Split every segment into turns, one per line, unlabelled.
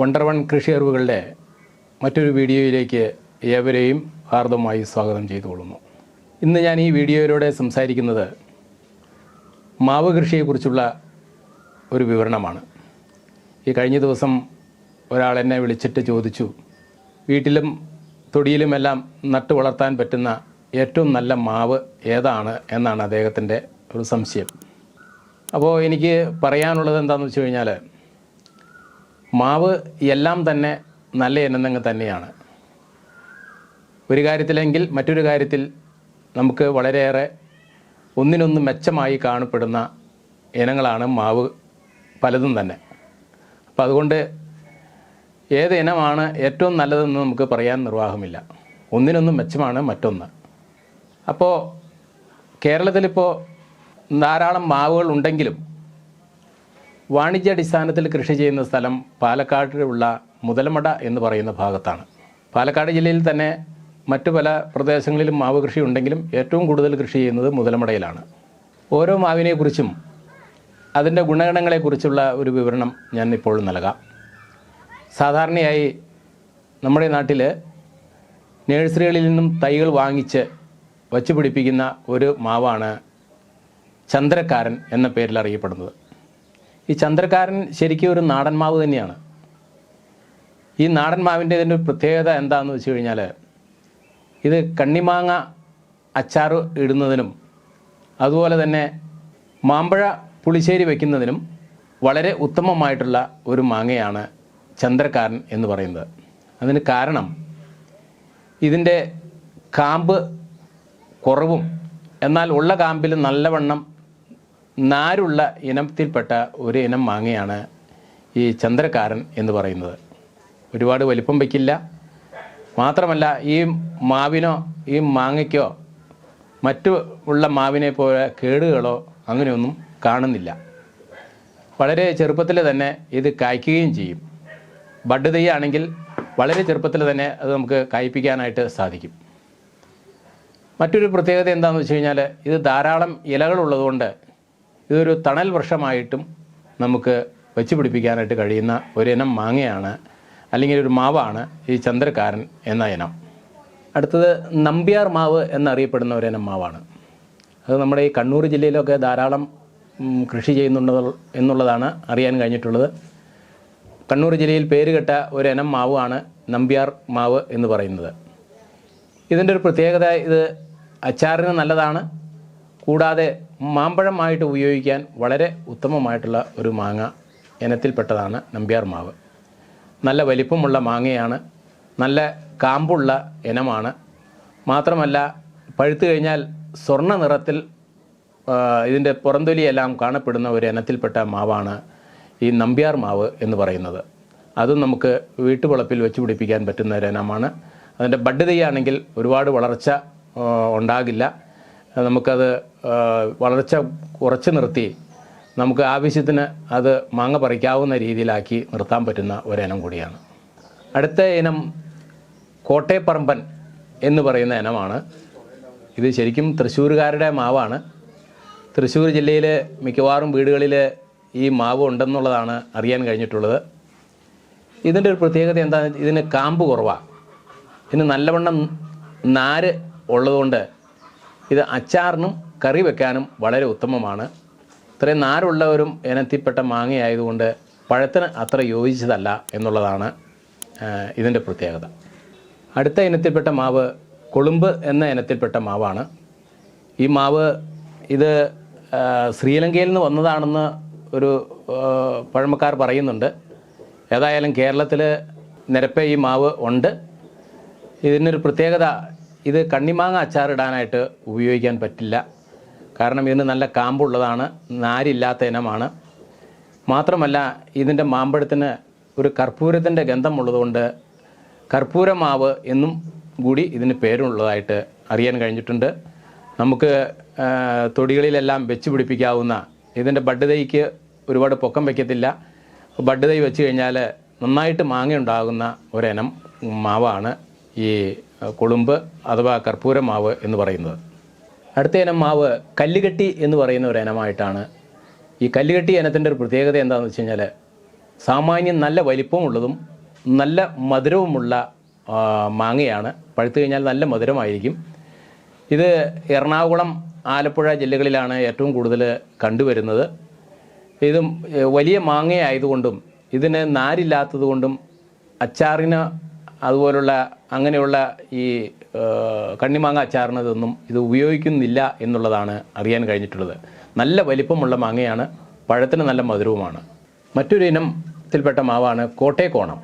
Wonder one കൃഷി അറിവുകളുടെ മറ്റൊരു വീഡിയോയിലേക്ക് ഏവരെയും ഹാർദമായി സ്വാഗതം ചെയ്തു കൊള്ളുന്നു ഇന്ന് ഞാൻ ഈ വീഡിയോയിലൂടെ സംസാരിക്കുന്നത് മാവ് കൃഷിയെക്കുറിച്ചുള്ള ഒരു വിവരണമാണ്. ഈ കഴിഞ്ഞ ദിവസം ഒരാൾ എന്നെ വിളിച്ചിട്ട് ചോദിച്ചു വീട്ടിലും തൊടിയിലുമെല്ലാം നട്ടു വളർത്താൻ പറ്റുന്ന ഏറ്റവും നല്ല മാവ് ഏതാണ്? എന്നാണ് അദ്ദേഹത്തിന്റെ ഒരു സംശയം. അപ്പോൾ എനിക്ക് പറയാനുള്ളത് എന്താണെന്ന് വെച്ച് കഴിഞ്ഞാൽ മാവ് എല്ലാം തന്നെ നല്ല ഇനങ്ങൾ തന്നെയാണ്. ഒരു കാര്യത്തിലെങ്കിൽ മറ്റൊരു കാര്യത്തിൽ നമുക്ക് വളരെയേറെ ഒന്നിനൊന്ന് മെച്ചമായി കാണപ്പെടുന്ന ഇനങ്ങളാണ് മാവ് പലതും തന്നെ. അപ്പോൾ അതുകൊണ്ട് ഏത് ഇനമാണ് ഏറ്റവും നല്ലതെന്ന് നമുക്ക് പറയാൻ നിർവാഹമില്ല. ഒന്നിനൊന്നും മെച്ചമാണ് മറ്റൊന്ന്. അപ്പോൾ കേരളത്തിലിപ്പോൾ ധാരാളം മാവുകൾ ഉണ്ടെങ്കിലും വാണിജ്യാടിസ്ഥാനത്തിൽ കൃഷി ചെയ്യുന്ന സ്ഥലം പാലക്കാടിലുള്ള മുതലമട എന്ന് പറയുന്ന ഭാഗത്താണ്. പാലക്കാട് ജില്ലയിൽ തന്നെ മറ്റു പല പ്രദേശങ്ങളിലും മാവ് കൃഷി ഉണ്ടെങ്കിലും ഏറ്റവും കൂടുതൽ കൃഷി ചെയ്യുന്നത് മുതലമടയിലാണ്. ഓരോ മാവിനെക്കുറിച്ചും അതിന്റെ ഗുണഗണങ്ങളെക്കുറിച്ചുള്ള ഒരു വിവരണം ഞാൻ ഇപ്പോൾ നൽകാം. സാധാരണയായി നമ്മുടെ നാട്ടിൽ നേഴ്സറികളിൽ നിന്നും തൈകൾ വാങ്ങിച്ച് വച്ചുപിടിപ്പിക്കുന്ന ഒരു മാവാണ് ചന്ദ്രക്കാരൻ എന്ന പേരിൽ അറിയപ്പെടുന്നത്. ഈ ചന്ദ്രക്കാരൻ ശരിക്കും ഒരു നാടൻ മാവ് തന്നെയാണ്. ഈ നാടൻ മാവിന്റെ ഇതിന്റെ പ്രത്യേകത എന്താണെന്ന് വെച്ച് കഴിഞ്ഞാൽ ഇത് കണ്ണിമാങ്ങ അച്ചാർ ഇടുന്നതിനും അതുപോലെ തന്നെ മാമ്പഴ പുളിശ്ശേരി വയ്ക്കുന്നതിനും വളരെ ഉത്തമമായിട്ടുള്ള ഒരു മാങ്ങയാണ് ചന്ദ്രക്കാരൻ എന്ന് പറയുന്നത്. അതിന് കാരണം ഇതിന്റെ കാമ്പ് കുറവും എന്നാൽ ഉള്ള കാമ്പിൽ നല്ലവണ്ണം നാരുള്ള ഇനത്തിൽപ്പെട്ട ഒരു ഇനം മാങ്ങയാണ് ഈ ചന്ദ്രക്കാരൻ എന്ന് പറയുന്നത്. ഒരുപാട് വലിപ്പം വയ്ക്കില്ല. മാത്രമല്ല ഈ മാവിനോ ഈ മാങ്ങയ്ക്കോ മറ്റു ഉള്ള മാവിനെ പോലെ കേടുകളോ അങ്ങനെയൊന്നും കാണുന്നില്ല. വളരെ ചെറുപ്പത്തിൽ തന്നെ ഇത് കായ്ക്കുകയും ചെയ്യും. ബഡ് തെയ്യാണെങ്കിൽ വളരെ ചെറുപ്പത്തിൽ തന്നെ അത് നമുക്ക് കായ്പ്പിക്കാനായിട്ട് സാധിക്കും. മറ്റൊരു പ്രത്യേകത എന്താണെന്ന് വെച്ച് കഴിഞ്ഞാൽ ഇത് ധാരാളം ഇലകളുള്ളതുകൊണ്ട് ഇതൊരു തണൽ വർഷമായിട്ടും നമുക്ക് വെച്ച് പിടിപ്പിക്കാനായിട്ട് കഴിയുന്ന ഒരിനം മാങ്ങയാണ് അല്ലെങ്കിൽ ഒരു മാവാണ് ഈ ചന്ദ്രക്കാരൻ എന്ന ഇനം. അടുത്തത് നമ്പ്യാർ മാവ് എന്നറിയപ്പെടുന്ന ഒരിനം മാവാണ്. അത് നമ്മുടെ ഈ കണ്ണൂർ ജില്ലയിലൊക്കെ ധാരാളം കൃഷി ചെയ്യുന്നുണ്ട് എന്നുള്ളതാണ് അറിയാൻ കഴിഞ്ഞിട്ടുള്ളത്. കണ്ണൂർ ജില്ലയിൽ പേരുകെട്ട ഒരു ഇനം മാവാണ് നമ്പ്യാർ മാവ് എന്ന് പറയുന്നത്. ഇതിന്റെ ഒരു പ്രത്യേകത ഇത് അച്ചാറിന് നല്ലതാണ്. കൂടാതെ മാമ്പഴമായിട്ട് ഉപയോഗിക്കാൻ വളരെ ഉത്തമമായിട്ടുള്ള ഒരു മാങ്ങ ഇനത്തിൽപ്പെട്ടതാണ് നമ്പ്യാർ മാവ്. നല്ല വലിപ്പമുള്ള മാങ്ങയാണ് നല്ല കാമ്പുള്ള ഇനമാണ്. മാത്രമല്ല പഴുത്തു കഴിഞ്ഞാൽ സ്വർണ നിറത്തിൽ ഇതിന്റെ പുറന്തൊലിയെല്ലാം കാണപ്പെടുന്ന ഒരു ഇനത്തിൽപ്പെട്ട മാവാണ് ഈ നമ്പ്യാർ മാവ് എന്ന് പറയുന്നത്. അതും നമുക്ക് വീട്ടുവളപ്പിൽ വെച്ച് പിടിപ്പിക്കാൻ പറ്റുന്ന ഒരു ഇനമാണ്. അതിന്റെ ബഡ് തെയ്യാണെങ്കിൽ ഒരുപാട് വളർച്ച ഉണ്ടാകില്ല. നമുക്കത് വളർച്ച കുറച്ച് നിർത്തി നമുക്ക് ആവശ്യത്തിന് അത് മാങ്ങ പറിക്കാവുന്ന രീതിയിലാക്കി നിർത്താൻ പറ്റുന്ന ഒരിനം കൂടിയാണ്. അടുത്ത ഇനം കോട്ടയപ്പറമ്പൻ എന്ന് പറയുന്ന ഇനമാണ്. ഇത് ശരിക്കും തൃശ്ശൂരുകാരുടെ മാവാണ്. തൃശ്ശൂർ ജില്ലയിലെ മിക്കവാറും വീടുകളിൽ ഈ മാവ് ഉണ്ടെന്നുള്ളതാണ് അറിയാൻ കഴിഞ്ഞിട്ടുള്ളത്. ഇതിന്റെ ഒരു പ്രത്യേകത എന്താ ഇതിന് കാമ്പ് കുറവാണ് ഇതിന് നല്ലവണ്ണം നാര് ഉള്ളതുകൊണ്ട് ഇത് അച്ചാറിനും കറി വെക്കാനും വളരെ ഉത്തമമാണ്. ഇത്രയും നാരുള്ളവരും ഇനത്തിൽപ്പെട്ട മാങ്ങയായതുകൊണ്ട് പഴത്തിന് അത്ര യോജിച്ചതല്ല എന്നുള്ളതാണ് ഇതിന്റെ പ്രത്യേകത. അടുത്ത ഇനത്തിൽപ്പെട്ട മാവ് കൊളുമ്പ് എന്ന ഇനത്തിൽപ്പെട്ട മാവാണ്. ഈ മാവ് ഇത് ശ്രീലങ്കയിൽ നിന്ന് വന്നതാണെന്ന് ഒരു പഴമക്കാർ പറയുന്നുണ്ട്. ഏതായാലും കേരളത്തിൽ നിരപ്പേ ഈ മാവ് ഉണ്ട്. ഇതിനൊരു പ്രത്യേകത ഇത് കണ്ണിമാങ്ങ അച്ചാറിടാനായിട്ട് ഉപയോഗിക്കാൻ പറ്റില്ല. കാരണം ഇതിന് നല്ല കാമ്പുള്ളതാണ് നാരില്ലാത്ത ഇനമാണ്. മാത്രമല്ല ഇതിന്റെ മാമ്പഴത്തിന് ഒരു കർപ്പൂരത്തിന്റെ ഗന്ധമുള്ളതുകൊണ്ട് കർപ്പൂരമാവ് എന്നും കൂടി ഇതിന് പേരുള്ളതായിട്ട് അറിയാൻ കഴിഞ്ഞിട്ടുണ്ട്. നമുക്ക് തൊടികളിലെല്ലാം വെച്ച് പിടിപ്പിക്കാവുന്ന ഇതിന്റെ ബഡ് തൈക്ക് ഒരുപാട് പൊക്കം വയ്ക്കത്തില്ല ബഡ് വെച്ച് കഴിഞ്ഞാൽ നന്നായിട്ട് മാങ്ങയുണ്ടാകുന്ന ഒരിനം മാവാണ്. ഈ കൊളുമ്പ് അഥവാ കർപ്പൂര മാവ് എന്ന് പറയുന്നത്. അടുത്ത ഇനം മാവ് കല്ലുകെട്ടി എന്ന് പറയുന്ന ഒരു ഇനമായിട്ടാണ്. ഈ കല്ലുകെട്ടി ഇനത്തിന്റെ ഒരു പ്രത്യേകത എന്താണെന്ന് വെച്ച് കഴിഞ്ഞാൽ സാമാന്യം നല്ല വലിപ്പമുള്ളതും നല്ല മധുരവുമുള്ള മാങ്ങയാണ്. പഴുത്തു കഴിഞ്ഞാൽ നല്ല മധുരമായിരിക്കും. ഇത് എറണാകുളം ആലപ്പുഴ ജില്ലകളിലാണ് ഏറ്റവും കൂടുതൽ കണ്ടുവരുന്നത്. ഇത് വലിയ മാങ്ങയായതുകൊണ്ടും ഇതിന് നാരില്ലാത്തതുകൊണ്ടും അച്ചാറിന് അതുപോലുള്ള അങ്ങനെയുള്ള ഈ കണ്ണിമാങ്ങ അച്ചാറിനതൊന്നും ഇത് ഉപയോഗിക്കുന്നില്ല എന്നുള്ളതാണ് അറിയാൻ കഴിഞ്ഞിട്ടുള്ളത്. നല്ല വലിപ്പമുള്ള മാങ്ങയാണ് പഴത്തിന് നല്ല മധുരവുമാണ്. മറ്റൊരു ഇനത്തിൽപ്പെട്ട മാവാണ് കോട്ടയക്കോണം.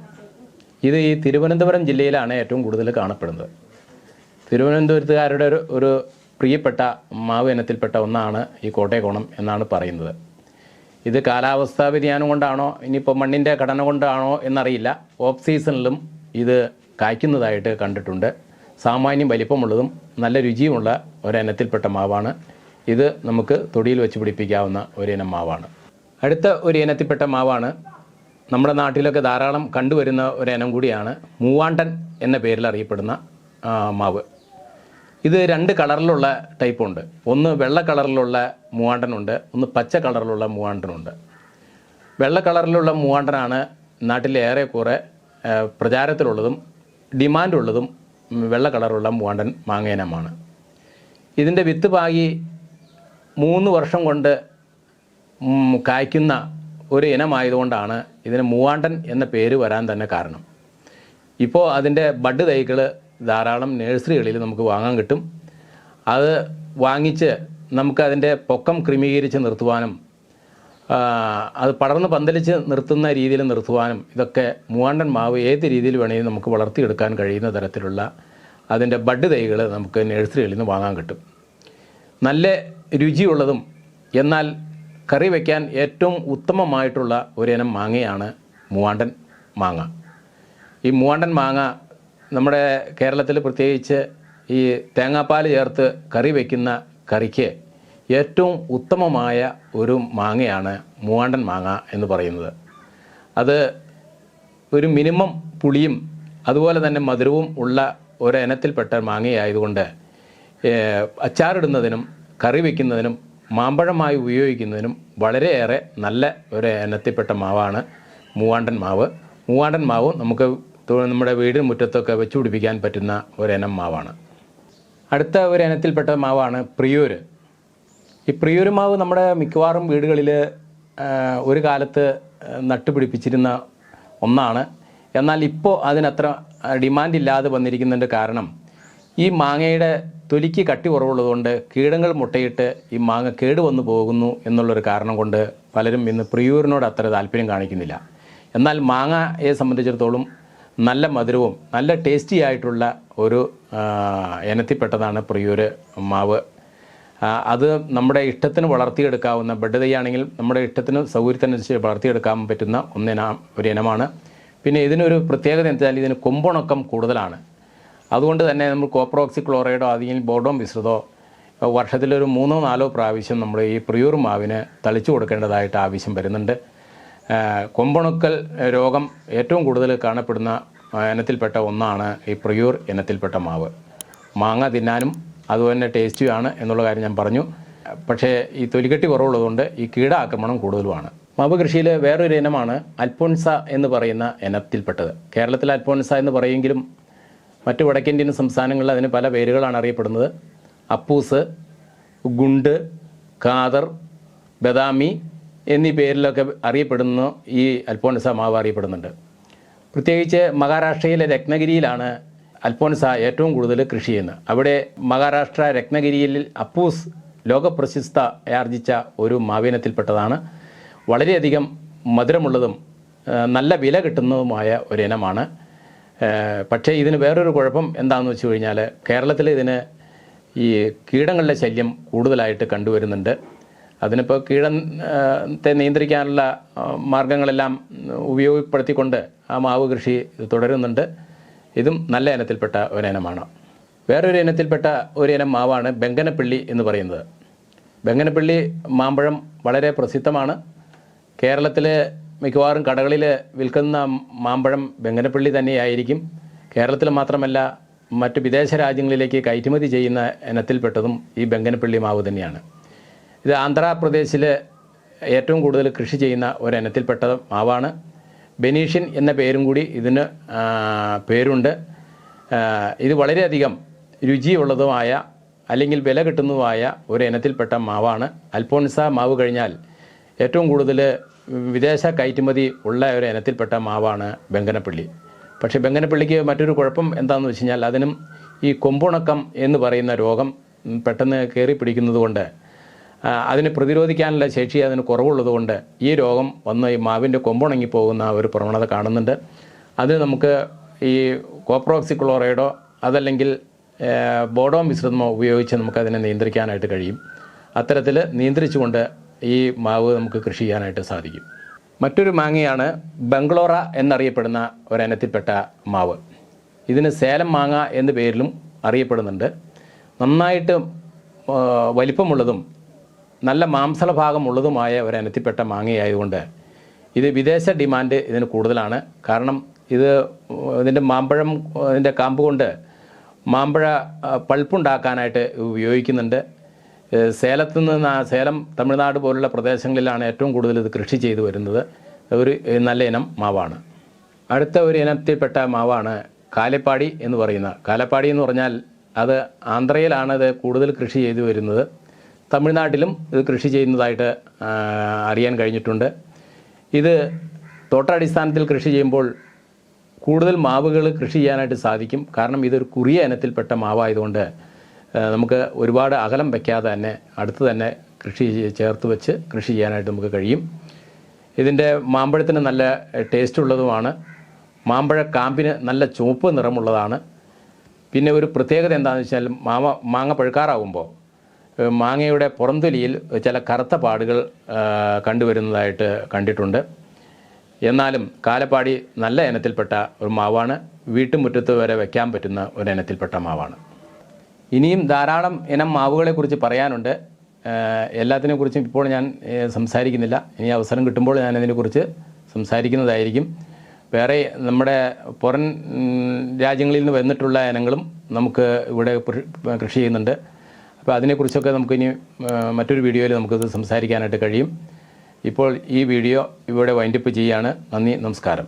ഇത് ഈ തിരുവനന്തപുരം ജില്ലയിലാണ് ഏറ്റവും കൂടുതൽ കാണപ്പെടുന്നത്. തിരുവനന്തപുരത്തുകാരുടെ ഒരു ഒരു പ്രിയപ്പെട്ട മാവ് ഇനത്തിൽപ്പെട്ട ഒന്നാണ് ഈ കോട്ടയക്കോണം എന്നാണ് പറയുന്നത്. ഇത് കാലാവസ്ഥാ വ്യതിയാനം കൊണ്ടാണോ ഇനിയിപ്പോൾ മണ്ണിന്റെ ഘടന കൊണ്ടാണോ എന്നറിയില്ല. ഓഫ് സീസണിലും ഇത് കായ്ക്കുന്നതായിട്ട് കണ്ടിട്ടുണ്ട്. സാമാന്യം വലിപ്പമുള്ളതും നല്ല രുചിയുമുള്ള ഒരിനത്തിൽപ്പെട്ട മാവാണ്. ഇത് നമുക്ക് തൊടിയിൽ വെച്ച് പിടിപ്പിക്കാവുന്ന ഒരിനം മാവാണ്. അടുത്ത ഒരു ഇനത്തിൽപ്പെട്ട മാവാണ്. നമ്മുടെ നാട്ടിലൊക്കെ ധാരാളം കണ്ടുവരുന്ന ഒരു ഇനം കൂടിയാണ് മൂവാണ്ടൻ എന്ന പേരിൽ അറിയപ്പെടുന്ന മാവ്. ഇത് രണ്ട് കളറിലുള്ള ടൈപ്പുണ്ട്. ഒന്ന് വെള്ള കളറിലുള്ള മൂവാണ്ടനുണ്ട് ഒന്ന് പച്ച കളറിലുള്ള മൂവാണ്ടനുണ്ട്. വെള്ള കളറിലുള്ള മൂവാണ്ടനാണ് നാട്ടിലേറെക്കുറെ ആ, പ്രചാരത്തിലുള്ളതും ഡിമാൻഡുള്ളതും വെള്ള കളറുള്ള മൂവാണ്ടൻ മാങ്ങേനമാണ്. ഇതിന്റെ വിത്ത് പാകി മൂന്ന് വർഷം കൊണ്ട് കായ്ക്കുന്ന ഒരു ഇനമായതുകൊണ്ടാണ് ഇതിന് മൂവാണ്ടൻ എന്ന പേര് വരാൻ തന്നെ കാരണം. ഇപ്പോൾ അതിന്റെ ബഡ് തൈകൾ ധാരാളം നഴ്സറികളിൽ നമുക്ക് വാങ്ങാൻ കിട്ടും. അത് വാങ്ങിച്ച് നമുക്ക് അതിന്റെ പൊക്കം ക്രമീകരിച്ച് നിർത്തുവാനും അത് പടർന്ന് പന്തലിച്ച് നിർത്തുന്ന രീതിയിൽ നിർത്തുവാനും ഇതൊക്കെ മൂവാണ്ടൻ മാവ് ഏത് രീതിയിൽ വേണമെങ്കിലും നമുക്ക് വളർത്തിയെടുക്കാൻ കഴിയുന്ന തരത്തിലുള്ള അതിന്റെ ബഡ് തൈകൾ നമുക്ക് നഴ്സറികളിൽ നിന്ന് വാങ്ങാൻ കിട്ടും. നല്ല രുചിയുള്ളതും എന്നാൽ കറി വയ്ക്കാൻ ഏറ്റവും ഉത്തമമായിട്ടുള്ള ഒരിനം മാങ്ങയാണ് മൂവാണ്ടൻ മാങ്ങ. ഈ മൂവാണ്ടൻ മാങ്ങ നമ്മുടെ കേരളത്തിൽ പ്രത്യേകിച്ച് ഈ തേങ്ങാപ്പാൽ ചേർത്ത് കറി വയ്ക്കുന്ന കറിക്ക് ഏറ്റവും ഉത്തമമായ ഒരു മാങ്ങയാണ് മൂവാണ്ടൻ മാങ്ങ എന്ന് പറയുന്നത്. അത് ഒരു മിനിമം പുളിയും അതുപോലെ തന്നെ മധുരവും ഉള്ള ഒരിനത്തിൽപ്പെട്ട മാങ്ങയായതുകൊണ്ട് അച്ചാറിടുന്നതിനും കറി വയ്ക്കുന്നതിനും മാമ്പഴമായി ഉപയോഗിക്കുന്നതിനും വളരെയേറെ നല്ല ഒരു ഇനത്തിൽപ്പെട്ട മാവാണ് മൂവാണ്ടൻ മാവ്. മൂവാണ്ടൻ മാവ് നമുക്ക് നമ്മുടെ വീടിന് മുറ്റത്തൊക്കെ വെച്ച് പിടിപ്പിക്കാൻ പറ്റുന്ന ഒരിനം മാവാണ്. അടുത്ത ഒരു ഇനത്തിൽപ്പെട്ട മാവാണ് പ്രിയൂര്. ഈ പ്രിയൂരുമാവ് നമ്മുടെ മിക്കവാറും വീടുകളിൽ ഒരു കാലത്ത് നട്ടുപിടിപ്പിച്ചിരുന്ന ഒന്നാണ്. എന്നാൽ ഇപ്പോൾ അതിനത്ര ഡിമാൻഡ് ഇല്ലാതെ വന്നിരിക്കുന്നതിന്റെ കാരണം ഈ മാങ്ങയുടെ തൊലിക്ക് കട്ടി കുറവുള്ളതുകൊണ്ട് കീടങ്ങൾ മുട്ടയിട്ട് ഈ മാങ്ങ കേടുവന്നു പോകുന്നു എന്നുള്ളൊരു കാരണം കൊണ്ട് പലരും ഇന്ന് പ്രിയൂരിനോട് അത്ര താല്പര്യം കാണിക്കുന്നില്ല. എന്നാൽ മാങ്ങയെ സംബന്ധിച്ചിടത്തോളം നല്ല മധുരവും നല്ല ടേസ്റ്റി ആയിട്ടുള്ള ഒരു ഇനത്തിൽപ്പെട്ടതാണ് പ്രിയൂര് മാവ്. അത് നമ്മുടെ ഇഷ്ടത്തിന് വളർത്തിയെടുക്കാവുന്ന ബെഡ് തൈയാണെങ്കിൽ നമ്മുടെ ഇഷ്ടത്തിന് സൗകര്യത്തിനനുസരിച്ച് വളർത്തിയെടുക്കാൻ പറ്റുന്ന ഒന്നിന ഒരു ഇനമാണ്. പിന്നെ ഇതിനൊരു പ്രത്യേകത എന്താ ഇതിന് കൊമ്പുണക്കം കൂടുതലാണ്. അതുകൊണ്ട് തന്നെ നമ്മൾ കോപ്രോക്സി ക്ലോറൈഡോ അല്ലെങ്കിൽ ബോർഡോ മിശ്രിതോ വർഷത്തിലൊരു മൂന്നോ നാലോ പ്രാവശ്യം നമ്മൾ ഈ പ്രിയൂർ മാവിന് തളിച്ചു കൊടുക്കേണ്ടതായിട്ട് ആവശ്യം വരുന്നുണ്ട്. കൊമ്പുണക്കൽ രോഗം ഏറ്റവും കൂടുതൽ കാണപ്പെടുന്ന ഇനത്തിൽപ്പെട്ട ഒന്നാണ് ഈ പ്രിയൂർ ഇനത്തിൽപ്പെട്ട മാവ്. മാങ്ങ തിന്നാനും അതുപോലെ ടേസ്റ്റിയാണ് എന്നുള്ള കാര്യം ഞാൻ പറഞ്ഞു. പക്ഷേ ഈ തൊലികെട്ടി കുറവുള്ളതുകൊണ്ട് ഈ കീട ആക്രമണം കൂടുതലുമാണ്. മാവ് കൃഷിയിൽ വേറൊരു ഇനമാണ് അൽഫോൺസ എന്ന് പറയുന്ന ഇനത്തിൽപ്പെട്ടത്. കേരളത്തിൽ അൽഫോൺസ എന്ന് പറയുമെങ്കിലും മറ്റ് വടക്കേന്ത്യൻ സംസ്ഥാനങ്ങളിൽ അതിന് പല പേരുകളാണ് അറിയപ്പെടുന്നത്. അപ്പൂസ് ഗുണ്ട് ഖാദർ ബദാമി എന്നീ പേരിലൊക്കെ അറിയപ്പെടുന്നു ഈ അൽഫോൺസ മാവ് അറിയപ്പെടുന്നുണ്ട്. പ്രത്യേകിച്ച് മഹാരാഷ്ട്രയിലെ രത്നഗിരിയിലാണ് അൽഫോൺസ ഏറ്റവും കൂടുതൽ കൃഷി ചെയ്യുന്നത് അവിടെ മഹാരാഷ്ട്ര രത്നഗിരിയിൽ അപ്പൂസ് ലോകപ്രശസ്ത ആർജിച്ച ഒരു മാവിനത്തിൽപ്പെട്ടതാണ് വളരെയധികം മധുരമുള്ളതും നല്ല വില കിട്ടുന്നതുമായ ഒരു ഇനമാണ്. പക്ഷേ ഇതിന് വേറൊരു കുഴപ്പം എന്താണെന്ന് വെച്ച് കഴിഞ്ഞാൽ കേരളത്തിൽ ഇതിന് ഈ കീടങ്ങളുടെ ശല്യം കൂടുതലായിട്ട് കണ്ടുവരുന്നുണ്ട്. അതിനിപ്പോൾ കീടത്തെ നിയന്ത്രിക്കാനുള്ള മാർഗങ്ങളെല്ലാം ഉപയോഗപ്പെടുത്തിക്കൊണ്ട് ആ മാവ് കൃഷി തുടരുന്നുണ്ട്. ഇതും നല്ല ഇനത്തിൽപ്പെട്ട ഒരിനമാണ്. വേറൊരു ഇനത്തിൽപ്പെട്ട ഒരു ഇനം മാവാണ് ബെങ്കനപ്പിള്ളി എന്ന് പറയുന്നത്. ബെങ്കനപ്പിള്ളി മാമ്പഴം വളരെ പ്രസിദ്ധമാണ്. കേരളത്തിലെ മിക്കവാറും കടകളിൽ വിൽക്കുന്ന മാമ്പഴം ബെങ്കനപ്പിള്ളി തന്നെയായിരിക്കും. കേരളത്തിൽ മാത്രമല്ല മറ്റ് വിദേശ രാജ്യങ്ങളിലേക്ക് കയറ്റുമതി ചെയ്യുന്ന ഇനത്തിൽപ്പെട്ടതും ഈ ബെങ്കനപ്പിള്ളി മാവ് തന്നെയാണ്. ഇത് ആന്ധ്രാപ്രദേശിൽ ഏറ്റവും കൂടുതൽ കൃഷി ചെയ്യുന്ന ഒരു ഇനത്തിൽപ്പെട്ട മാവാണ്. ബെനീഷ്യൻ എന്ന പേരും കൂടി ഇതിന് പേരുണ്ട്. ഇത് വളരെയധികം രുചിയുള്ളതുമായ അല്ലെങ്കിൽ വില കിട്ടുന്നതുമായ ഒരു ഇനത്തിൽപ്പെട്ട മാവാണ്. അൽഫോൺസ മാവ് കഴിഞ്ഞാൽ ഏറ്റവും കൂടുതൽ വിദേശ കയറ്റുമതി ഉള്ള ഒരു ഇനത്തിൽപ്പെട്ട മാവാണ് ബെങ്കനപ്പള്ളി. പക്ഷേ ബെങ്കനപ്പള്ളിക്ക് മറ്റൊരു കുഴപ്പം എന്താണെന്ന് വെച്ച് കഴിഞ്ഞാൽ അതിനും ഈ കൊമ്പുണക്കം എന്ന് പറയുന്ന രോഗം പെട്ടെന്ന് കയറി പിടിക്കുന്നത് കൊണ്ട് അതിനെ പ്രതിരോധിക്കാനുള്ള ശേഷി അതിന് കുറവുള്ളതുകൊണ്ട് ഈ രോഗം വന്ന് ഈ മാവിന്റെ കൊമ്പുണങ്ങി പോകുന്ന ഒരു പ്രവണത കാണുന്നുണ്ട്. അത് നമുക്ക് ഈ കോപ്രോക്സിക്ലോറൈഡോ അതല്ലെങ്കിൽ ബോഡോ മിശ്രിതമോ ഉപയോഗിച്ച് നമുക്കതിനെ നിയന്ത്രിക്കാനായിട്ട് കഴിയും. അത്തരത്തിൽ നിയന്ത്രിച്ചുകൊണ്ട് ഈ മാവ് നമുക്ക് കൃഷി ചെയ്യാനായിട്ട് സാധിക്കും. മറ്റൊരു മാങ്ങയാണ് ബംഗ്ലോറ എന്നറിയപ്പെടുന്ന ഒരിനത്തിൽപ്പെട്ട മാവ്. ഇതിന് സേലം മാങ്ങ എന്ന പേരിലും അറിയപ്പെടുന്നുണ്ട്. നന്നായിട്ട് വലിപ്പമുള്ളതും നല്ല മാംസള ഭാഗമുള്ളതുമായ ഒരിനത്തിൽപ്പെട്ട മാങ്ങയായതുകൊണ്ട് ഇത് വിദേശ ഡിമാൻഡ് ഇതിന് കൂടുതലാണ്. കാരണം ഇത് ഇതിന്റെ മാമ്പഴം ഇതിന്റെ കാമ്പ് കൊണ്ട് മാമ്പഴ പൾപ്പുണ്ടാക്കാനായിട്ട് ഉപയോഗിക്കുന്നുണ്ട്. സേലത്തു നിന്ന് സേലം തമിഴ്നാട് പോലുള്ള പ്രദേശങ്ങളിലാണ് ഏറ്റവും കൂടുതൽ ഇത് കൃഷി ചെയ്തു വരുന്നത്. ഒരു നല്ല ഇനം മാവാണ്. അടുത്ത ഒരു ഇനത്തിൽപ്പെട്ട മാവാണ് കാലപ്പാടി എന്ന് പറയുന്ന കാലപ്പാടി എന്ന് പറഞ്ഞാൽ അത് ആന്ധ്രയിലാണ് ഇത് കൂടുതൽ കൃഷി ചെയ്തു വരുന്നത്. തമിഴ്നാട്ടിലും ഇത് കൃഷി ചെയ്യുന്നതായിട്ട് അറിയാൻ കഴിഞ്ഞിട്ടുണ്ട്. ഇത് തോട്ടാടിസ്ഥാനത്തിൽ കൃഷി ചെയ്യുമ്പോൾ കൂടുതൽ മാവുകൾ കൃഷി ചെയ്യാനായിട്ട് സാധിക്കും. കാരണം ഇതൊരു കുറിയ ഇനത്തിൽപ്പെട്ട മാവായതുകൊണ്ട് നമുക്ക് ഒരുപാട് അകലം വയ്ക്കാതെ തന്നെ അടുത്ത് തന്നെ കൃഷി ചേർത്ത് വെച്ച് കൃഷി ചെയ്യാനായിട്ട് നമുക്ക് കഴിയും. ഇതിന്റെ മാമ്പഴത്തിന് നല്ല ടേസ്റ്റ് ഉള്ളതുമാണ്. മാമ്പഴ കാമ്പിന് നല്ല ചുവപ്പ് നിറമുള്ളതാണ്. പിന്നെ ഒരു പ്രത്യേകത എന്താണെന്ന് വെച്ചാൽ മാമ മാങ്ങ പഴുക്കാറാകുമ്പോൾ മാങ്ങയുടെ പുറംതൊലിയിൽ ചില കറുത്ത പാടുകൾ കണ്ടുവരുന്നതായിട്ട് കണ്ടിട്ടുണ്ട്. എന്നാലും കാലപ്പാടി നല്ല ഇനത്തിൽപ്പെട്ട ഒരു മാവാണ്. വീട്ടുമുറ്റത്ത് വരെ വയ്ക്കാൻ പറ്റുന്ന ഒരു ഇനത്തിൽപ്പെട്ട മാവാണ്. ഇനിയും ധാരാളം ഇനം മാവുകളെക്കുറിച്ച് പറയാനുണ്ട്. എല്ലാത്തിനെ എല്ലാത്തിനെക്കുറിച്ചും ഇപ്പോൾ ഞാൻ സംസാരിക്കുന്നില്ല. ഇനി അവസരം കിട്ടുമ്പോൾ ഞാൻ ഇതിനെക്കുറിച്ച് സംസാരിക്കുന്നതായിരിക്കും. വേറെ നമ്മുടെ പുറം രാജ്യങ്ങളിൽ നിന്ന് വന്നിട്ടുള്ള ഇനങ്ങളും നമുക്ക് ഇവിടെ കൃഷി ചെയ്യുന്നുണ്ട്. അപ്പോൾ അതിനെക്കുറിച്ചൊക്കെ നമുക്കിനി മറ്റൊരു വീഡിയോയിൽ നമുക്കത് സംസാരിക്കാനായിട്ട് കഴിയും. ഇപ്പോൾ ഈ വീഡിയോ ഇവിടെ വൈൻഡപ്പ് ചെയ്യുകയാണ് നന്ദി നമസ്കാരം.